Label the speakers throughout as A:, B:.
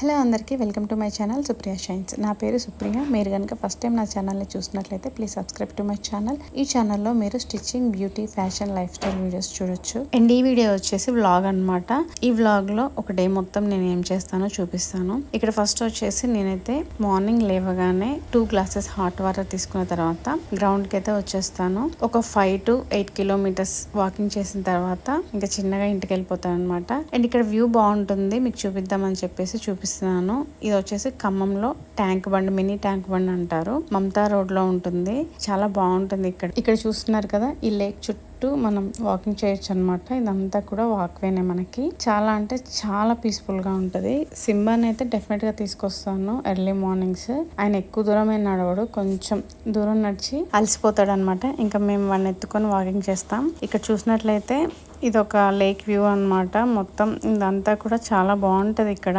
A: Hello అందరికీ welcome to my channel Supriya shines. నా పేరు సుప్రియ. మీరు కనుక ఫస్ట్ టైం నా ఛానల్ని చూసినట్లయితే please subscribe to my channel. ఈ ఛానల్లో మీరు stitching beauty fashion lifestyle videos చూడొచ్చు. అండ్ ఈ వీడియో వచ్చేసి వ్లాగ్ అనమాట ఈ వ్లాగ్లో ఒక డే మొత్తం నేను ఏం చేస్తానో చూపిస్తాను. ఇక్కడ ఫస్ట్ వచ్చేసి నేనైతే మార్నింగ్ లేవగానే టూ గ్లాసెస్ హాట్ వాటర్ తీసుకున్న తర్వాత గ్రౌండ్కి అయితే వచ్చేస్తాను. ఒక five to eight kilometres walking చేసిన తర్వాత ఇంకా చిన్నగా ఇంటికి వెళ్ళిపోతాను అనమాట అండ్ ఇక్కడ వ్యూ బాగుంటుంది. మీకు చూపిద్దామని చెప్పేసి చూపిస్తున్నాను. ఇది వచ్చేసి ఖమ్మంలో tank bund mini tank bund అంటారు. మమతా రోడ్లో ఉంటుంది. చాలా బాగుంటుంది ఇక్కడ. ఇక్కడ చూస్తున్నారు కదా ఈ లేక్ చుట్టూ మనం వాకింగ్ చేయొచ్చు అనమాట ఇదంతా కూడా వాక్వేనే మనకి. చాలా అంటే చాలా పీస్ఫుల్గా ఉంటది. సింబాని అయితే డెఫినెట్గా తీసుకొస్తాను ఎర్లీ మార్నింగ్స్ ఆయన ఎక్కువ దూరం నడవడు. కొంచెం దూరం నడిచి అలసిపోతాడు అనమాట ఇంకా మేము వాడిని ఎత్తుకొని వాకింగ్ చేస్తాం. ఇక్కడ చూసినట్లయితే ఇది ఒక లేక్ వ్యూ అన్నమాట. మొత్తం ఇదంతా కూడా చాలా బాగుంటది ఇక్కడ.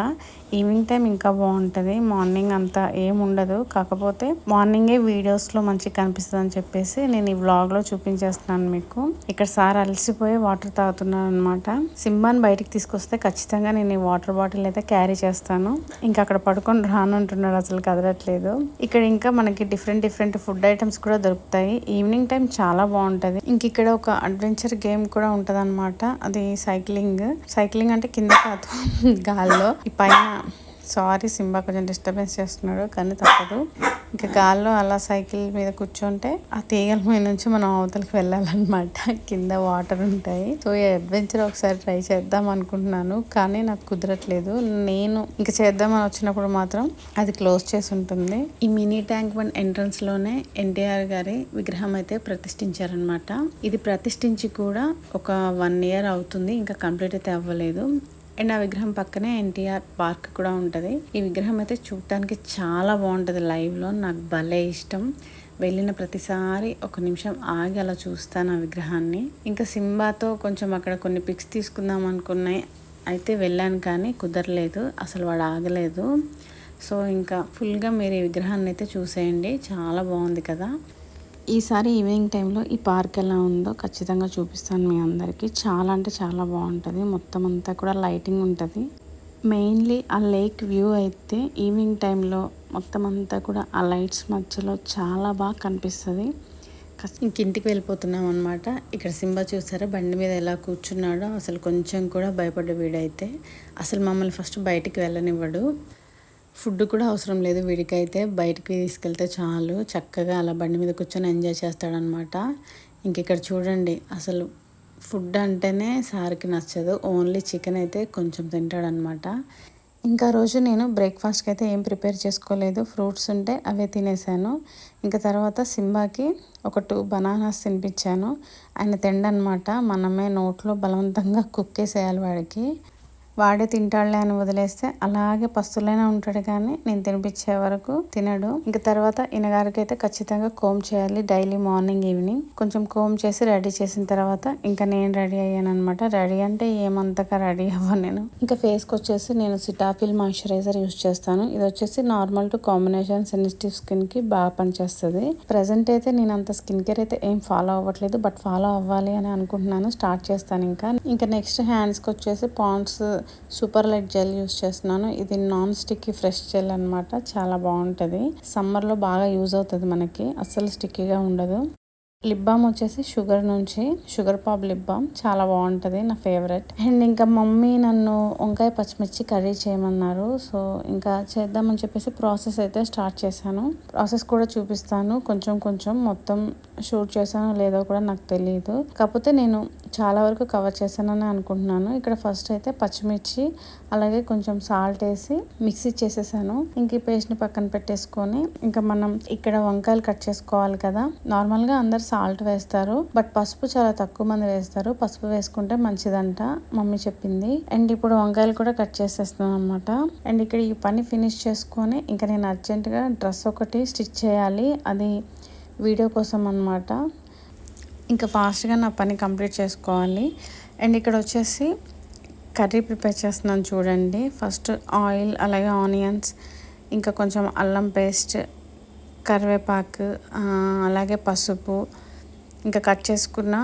A: ఈవినింగ్ టైం ఇంకా బాగుంటది. మార్నింగ్ అంతా ఏం ఉండదు. కాకపోతే మార్నింగే వీడియోస్లో మంచిగా కనిపిస్తుంది అని చెప్పేసి నేను ఈ వ్లాగ్లో చూపించేస్తున్నాను మీకు. ఇక్కడ సార్ అలసిపోయి వాటర్ తాగుతున్నాను అనమాట సింబాన్ బయటికి తీసుకొస్తే ఖచ్చితంగా నేను ఈ వాటర్ బాటిల్ అయితే క్యారీ చేస్తాను. ఇంకా అక్కడ పడుకొని రానంటున్నాడు అసలు కదలట్లేదు. ఇక్కడ ఇంకా మనకి డిఫరెంట్ డిఫరెంట్ ఫుడ్ ఐటమ్స్ కూడా దొరుకుతాయి. ఈవినింగ్ టైం చాలా బాగుంటది. ఇంక ఇక్కడ ఒక అడ్వెంచర్ గేమ్ కూడా ఉంటుంది అది సైక్లింగ్. సైక్లింగ్ అంటే కింద కాదు గాల్లో. ఈ పైన సారీ సింబా కొంచెం డిస్టర్బెన్స్ చేస్తున్నాడు కానీ తప్పదు. ఇంకా గాల్లో అలా సైకిల్ మీద కూర్చుంటే ఆ తీగల మీద నుంచి మనం అవతలకి వెళ్ళాలన్నమాట. కింద వాటర్ ఉంటాయి. సో ఈ అడ్వెంచర్ ఒకసారి ట్రై చేద్దాం అనుకుంటున్నాను కానీ నాకు కుదరట్లేదు. నేను ఇంకా చేద్దామని వచ్చినప్పుడు మాత్రం అది క్లోజ్ చేసి ఉంటుంది. ఈ మినీ ట్యాంక్ బండ్ ఎంట్రన్స్లోనే ఎన్టీఆర్ గారి విగ్రహం అయితే ప్రతిష్ఠించారనమాట ఇది ప్రతిష్ఠించి కూడా ఒక వన్ ఇయర్ అవుతుంది ఇంకా కంప్లీట్ అయితే అవ్వలేదు. అండ్ ఆ విగ్రహం పక్కనే ఎన్టీఆర్ పార్క్ కూడా ఉంటుంది. ఈ విగ్రహం అయితే చూడటానికి చాలా బాగుంటుంది లైవ్లో నాకు భలే ఇష్టం. వెళ్ళిన ప్రతిసారి ఒక నిమిషం ఆగి అలా చూస్తాను ఆ విగ్రహాన్ని. ఇంకా సింబాతో కొంచెం అక్కడ కొన్ని పిక్స్ తీసుకుందాం అనుకున్నాయి. అయితే వెళ్ళాను కానీ కుదరలేదు. అసలు వాడు ఆగలేదు. సో ఇంకా ఫుల్గా మీరు ఈ విగ్రహాన్ని అయితే చూసేయండి. చాలా బాగుంది కదా. ఈసారి ఈవినింగ్ టైంలో ఈ పార్క్ ఎలా ఉందో ఖచ్చితంగా చూపిస్తాను మీ అందరికీ. చాలా అంటే చాలా బాగుంటుంది. మొత్తం అంతా కూడా లైటింగ్ ఉంటుంది. మెయిన్లీ ఆ లేక్ వ్యూ అయితే ఈవినింగ్ టైంలో మొత్తం అంతా కూడా ఆ లైట్స్ మధ్యలో చాలా బాగా కనిపిస్తుంది. ఇంక ఇంటికి వెళ్ళిపోతున్నాం అనమాట ఇక్కడ సింబా చూసారా? బండి మీద ఎలా కూర్చున్నాడో అసలు కొంచెం కూడా భయపడ్డ వీడైతే. అసలు మమ్మల్ని ఫస్ట్ బయటికి వెళ్ళనివ్వడు. ఫుడ్ కూడా అవసరం లేదు. వీడికైతే బయటికి తీసుకెళ్తే చాలు. చక్కగా అలా బండి మీద కూర్చొని ఎంజాయ్ చేస్తాడనమాట ఇంక ఇక్కడ చూడండి అసలు ఫుడ్ అంటేనే సార్కి నచ్చదు. ఓన్లీ చికెన్ అయితే కొంచెం తింటాడనమాట ఇంకా రోజు నేను బ్రేక్ఫాస్ట్కి అయితే ఏం ప్రిపేర్ చేసుకోలేదు. ఫ్రూట్స్ ఉంటే అవే తినేసాను. ఇంకా తర్వాత సింబాకి ఒక టూ బనానాస్ తినిపించాను. ఆయన తిండనమాట మనమే నోట్లో బలవంతంగా కుక్కేసేయాలి వాడికి. వాడే తింటాడులే అని వదిలేస్తే అలాగే పస్తులైనా ఉంటాడు కానీ నేను తినిపించే వరకు తినడు. ఇంకా తర్వాత ఇనగారికైతే అయితే ఖచ్చితంగా కోమ్ చేయాలి డైలీ మార్నింగ్ ఈవినింగ్ కొంచెం కోమ్ చేసి రెడీ చేసిన తర్వాత ఇంకా నేను రెడీ అయ్యాను అనమాట రెడీ అంటే ఏమంతగా రెడీ అవ్వను నేను. ఇంకా ఫేస్కి వచ్చేసి నేను సిటాఫిల్ మాయిశ్చరైజర్ యూస్ చేస్తాను. ఇది వచ్చేసి నార్మల్ టు కాంబినేషన్ సెన్సిటివ్ స్కిన్కి బాగా పనిచేస్తుంది. ప్రజెంట్ అయితే నేను అంత స్కిన్ కేర్ అయితే ఏం ఫాలో అవ్వట్లేదు బట్ ఫాలో అవ్వాలి అని అనుకుంటున్నాను. స్టార్ట్ చేస్తాను ఇంకా. ఇంకా నెక్స్ట్ హ్యాండ్స్కి వచ్చేసి Pond's super light gel use చేస్తున్నాను. ఇది నాన్ స్టిక్కీ ఫ్రెష్ జెల్ అనమాట చాలా బాగుంటుంది. సమ్మర్లో బాగా యూజ్ అవుతుంది మనకి. అస్సలు స్టిక్కీగా ఉండదు. లిప్ బామ్ వచ్చేసి షుగర్ నుంచి షుగర్ పాప్ లిప్ బామ్. చాలా బాగుంటుంది. నా ఫేవరెట్. అండ్ ఇంకా మమ్మీ నన్ను వంకాయ పచ్చిమిర్చి కర్రీ చేయమన్నారు. సో ఇంకా చేద్దామని చెప్పేసి ప్రాసెస్ అయితే స్టార్ట్ చేశాను. ప్రాసెస్ కూడా చూపిస్తాను. కొంచెం కొంచెం మొత్తం షూట్ చేశానో లేదో కూడా నాకు తెలియదు కాకపోతే నేను చాలా వరకు కవర్ చేశానని అనుకుంటున్నాను. ఇక్కడ ఫస్ట్ అయితే పచ్చిమిర్చి అలాగే కొంచెం సాల్ట్ వేసి మిక్సీ చేసేసాను. ఇంక ఈ పేస్ట్ని పక్కన పెట్టేసుకొని ఇంకా మనం ఇక్కడ వంకాయలు కట్ చేసుకోవాలి కదా. నార్మల్గా అందరు సాల్ట్ వేస్తారు బట్ పసుపు చాలా తక్కువ మంది వేస్తారు. పసుపు వేసుకుంటే మంచిదంట మమ్మీ చెప్పింది. అండ్ ఇప్పుడు వంకాయలు కూడా కట్ చేసేస్తున్నాను అనమాట అండ్ ఇక్కడ ఈ పని ఫినిష్ చేసుకొని ఇంకా నేను అర్జెంటుగా డ్రెస్ ఒకటి స్టిచ్ చేయాలి. అది వీడియో కోసం అనమాట ఇంకా ఫాస్ట్గా నా పని కంప్లీట్ చేసుకోవాలి. అండ్ ఇక్కడ వచ్చేసి కర్రీ ప్రిపేర్ చేస్తున్నాను చూడండి. ఫస్ట్ ఆయిల్ అలాగే ఆనియన్స్ ఇంకా కొంచెం అల్లం పేస్ట్ కరివేపాకు అలాగే పసుపు ఇంకా కట్ చేసుకున్న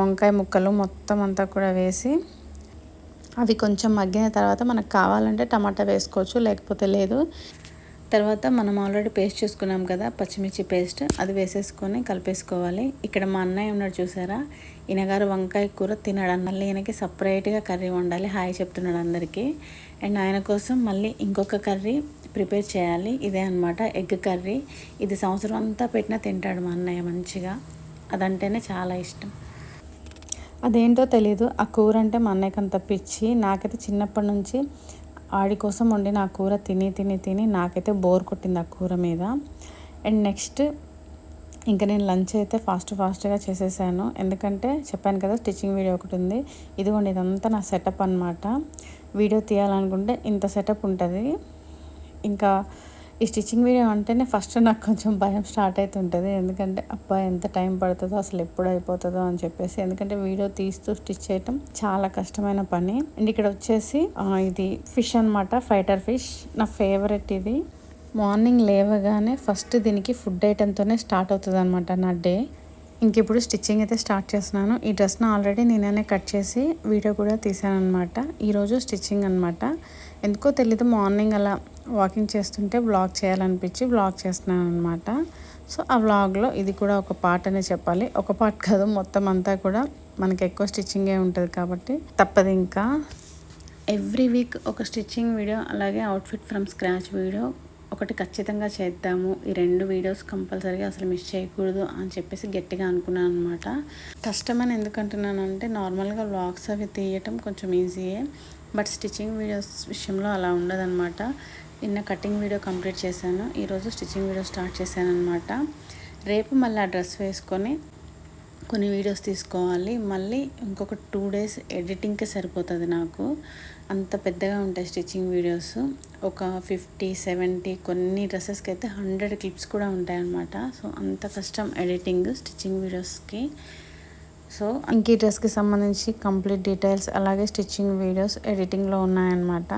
A: వంకాయ ముక్కలు మొత్తం అంతా కూడా వేసి అవి కొంచెం మగ్గిన తర్వాత మనకు కావాలంటే టమాటా వేసుకోవచ్చు లేకపోతే లేదు. తర్వాత మనం ఆల్రెడీ పేస్ట్ చేసుకున్నాం కదా పచ్చిమిర్చి పేస్ట్ అది వేసేసుకొని కలిపేసుకోవాలి. ఇక్కడ మా అన్నయ్య ఉన్నాడు చూసారా? ఈయనగారు వంకాయ కూర తినడం. మళ్ళీ ఈయనకి సపరేట్గా కర్రీ వండాలి హాయ్ చెప్తున్నాడు అందరికీ. అండ్ ఆయన కోసం మళ్ళీ ఇంకొక కర్రీ ప్రిపేర్ చేయాలి. ఇదే అనమాట ఎగ్ కర్రీ. ఇది సంవత్సరం అంతా పెట్టినా తింటాడు మా అన్నయ్య మంచిగా. అదంటేనే చాలా ఇష్టం. అదేంటో తెలియదు ఆ కూర అంటే మా అన్నయ్యకి అంత పిచ్చి. నాకైతే చిన్నప్పటి నుంచి ఆడి కోసం వండిన ఆ కూర తిని తిని తిని నాకైతే బోర్ కొట్టింది ఆ కూర మీద. అండ్ నెక్స్ట్ ఇంకా నేను లంచ్ అయితే ఫాస్ట్ ఫాస్ట్గా చేసేసాను. ఎందుకంటే చెప్పాను కదా స్టిచ్చింగ్ వీడియో ఒకటి ఉంది. ఇదిగోండి ఇదంతా నా సెటప్ అనమాట వీడియో తీయాలనుకుంటే ఇంత సెటప్ ఉంటుంది. ఇంకా ఈ స్టిచ్చింగ్ వీడియో అంటేనే ఫస్ట్ నాకు కొంచెం భయం స్టార్ట్ అవుతుంటుంది ఎందుకంటే అబ్బా ఎంత టైం పడుతుందో అసలు ఎప్పుడు అయిపోతుందో అని చెప్పేసి. ఎందుకంటే వీడియో తీస్తూ స్టిచ్ చేయటం చాలా కష్టమైన పని. అండ్ ఇక్కడ వచ్చేసి ఇది ఫిష్ అనమాట ఫైటర్ ఫిష్. నా ఫేవరెట్ ఇది. మార్నింగ్ లేవగానే ఫస్ట్ దీనికి ఫుడ్ ఐటెంతోనే స్టార్ట్ అవుతుంది అనమాట నా డే. ఇంక ఇప్పుడు స్టిచ్చింగ్ అయితే స్టార్ట్ చేస్తున్నాను. ఈ డ్రెస్ను ఆల్రెడీ నేననే కట్ చేసి వీడియో కూడా తీసాను అనమాట ఈరోజు స్టిచ్చింగ్ అనమాట ఎందుకో తెలీదు మార్నింగ్ అలా వాకింగ్ చేస్తుంటే వ్లాగ్ చేయాలనిపించి వ్లాగ్ చేస్తున్నాను అనమాట సో ఆ వ్లాగ్లో ఇది కూడా ఒక పార్ట్ అనే చెప్పాలి. ఒక పార్ట్ కాదు మొత్తం అంతా కూడా మనకి ఎక్కువ స్టిచ్చింగే ఉంటుంది కాబట్టి తప్పదు ఇంకా. ఎవ్రీ వీక్ ఒక స్టిచ్చింగ్ వీడియో అలాగే అవుట్ఫిట్ ఫ్రమ్ స్క్రాచ్ వీడియో ఒకటి ఖచ్చితంగా చేద్దాము. ఈ రెండు వీడియోస్ కంపల్సరీగా అసలు మిస్ చేయకూడదు అని చెప్పేసి గట్టిగా అనుకున్నాను అనమాట కష్టమని ఎందుకంటున్నానంటే నార్మల్గా వ్లాగ్స్ అవి తీయటం కొంచెం ఈజీయే బట్ స్టిచ్చింగ్ వీడియోస్ విషయంలో అలా ఉండదన్నమాట. నిన్న కటింగ్ వీడియో కంప్లీట్ చేశాను. ఈరోజు స్టిచ్చింగ్ వీడియో స్టార్ట్ చేశాను అనమాట రేపు మళ్ళీ ఆ డ్రెస్ వేసుకొని కొన్ని వీడియోస్ తీసుకోవాలి. మళ్ళీ ఇంకొక టూ డేస్ ఎడిటింగ్కే సరిపోతుంది నాకు. అంత పెద్దగా ఉంటాయి స్టిచ్చింగ్ వీడియోస్. ఒక ఫిఫ్టీ సెవెంటీ కొన్ని డ్రెస్సెస్కి అయితే హండ్రెడ్ క్లిప్స్ కూడా ఉంటాయన్నమాట. సో అంత కష్టం ఎడిటింగ్ స్టిచ్చింగ్ వీడియోస్కి. సో ఇంక ఈ డ్రెస్కి సంబంధించి కంప్లీట్ డీటెయిల్స్ అలాగే స్టిచ్చింగ్ వీడియోస్ ఎడిటింగ్లో ఉన్నాయన్నమాట.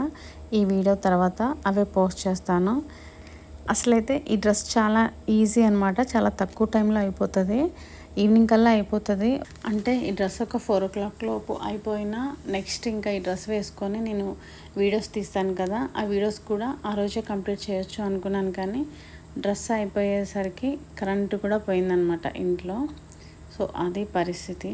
A: ఈ వీడియో తర్వాత అవే పోస్ట్ చేస్తాను. అసలైతే ఈ డ్రెస్ చాలా ఈజీ అనమాట చాలా తక్కువ టైంలో అయిపోతుంది. ఈవినింగ్ కల్లా అయిపోతుంది. అంటే ఈ డ్రెస్ ఒక ఫోర్ ఓ క్లాక్ లోపు అయిపోయినా నెక్స్ట్ ఇంకా ఈ డ్రెస్ వేసుకొని నేను వీడియోస్ తీస్తాను కదా. ఆ వీడియోస్ కూడా ఆ రోజే కంప్లీట్ చేయొచ్చు అనుకున్నాను కానీ డ్రెస్ అయిపోయేసరికి కరెంటు కూడా పోయిందనమాట ఇంట్లో. సో అది పరిస్థితి.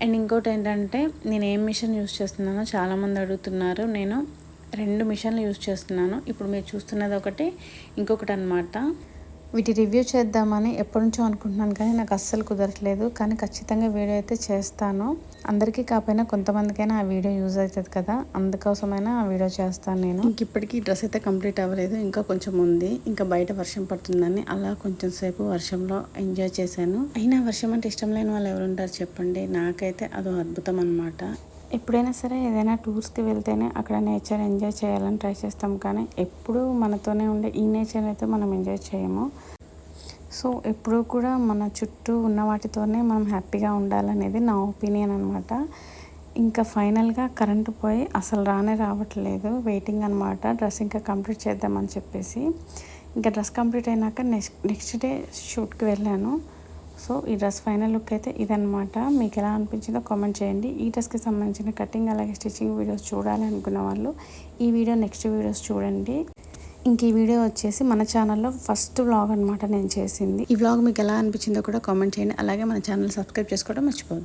A: అండ్ ఇంకోటి ఏంటంటే నేను ఏం మిషన్ యూస్ చేస్తున్నానో చాలామంది అడుగుతున్నారు. నేను రెండు మిషన్లు యూస్ చేస్తున్నాను. ఇప్పుడు మీరు చూస్తున్నది ఒకటి ఇంకొకటి అనమాట వీటి రివ్యూ చేద్దామని ఎప్పటి నుంచో అనుకుంటున్నాను కానీ నాకు అస్సలు కుదరట్లేదు. కానీ ఖచ్చితంగా వీడియో అయితే చేస్తాను. అందరికీ కాకపోయినా కొంతమందికైనా ఆ వీడియో యూజ్ అవుతుంది కదా. అందుకోసమైనా ఆ వీడియో చేస్తాను నేను. ఇంక ఇప్పటికీ డ్రెస్ అయితే కంప్లీట్ అవ్వలేదు. ఇంకా కొంచెం ఉంది. ఇంకా బయట వర్షం పడుతుందని అలా కొంచెం సేపు వర్షంలో ఎంజాయ్ చేశాను. అయినా వర్షం అంటే ఇష్టం లేని వాళ్ళు ఎవరుంటారు చెప్పండి? నాకైతే అదో అద్భుతం అనమాట ఎప్పుడైనా సరే ఏదైనా టూర్స్కి వెళ్తేనే అక్కడ నేచర్ ఎంజాయ్ చేయాలని ట్రై చేస్తాం. కానీ ఎప్పుడూ మనతోనే ఉండే ఈ నేచర్ అయితే మనం ఎంజాయ్ చేయము. సో ఎప్పుడూ కూడా మన చుట్టూ ఉన్న వాటితోనే మనం హ్యాపీగా ఉండాలనేది నా ఒపీనియన్ అనమాట ఇంకా ఫైనల్గా కరెంటు పోయి అసలు రానే రావట్లేదు. వెయిటింగ్ అనమాట డ్రెస్ ఇంకా కంప్లీట్ చేద్దామని చెప్పేసి. ఇంకా డ్రెస్ కంప్లీట్ అయినాక నెక్స్ట్ నెక్స్ట్ డే షూట్కి వెళ్ళాను. సో ఈ డ్రెస్ ఫైనల్ లుక్ అయితే ఇదనమాట మీకు ఎలా అనిపించిందో కామెంట్ చేయండి. ఈ డ్రెస్కి సంబంధించిన కటింగ్ అలాగే స్టిచ్చింగ్ వీడియోస్ చూడాలి అనుకున్న వాళ్ళు ఈ వీడియో నెక్స్ట్ వీడియోస్ చూడండి. ఇంక ఈ వీడియో వచ్చేసి మన ఛానల్లో ఫస్ట్ వ్లాగ్ అనమాట నేను చేసింది. ఈ వ్లాగ్ మీకు ఎలా అనిపించిందో కూడా కామెంట్ చేయండి. అలాగే మన ఛానల్ సబ్స్క్రైబ్ చేసుకోవడం మర్చిపోదు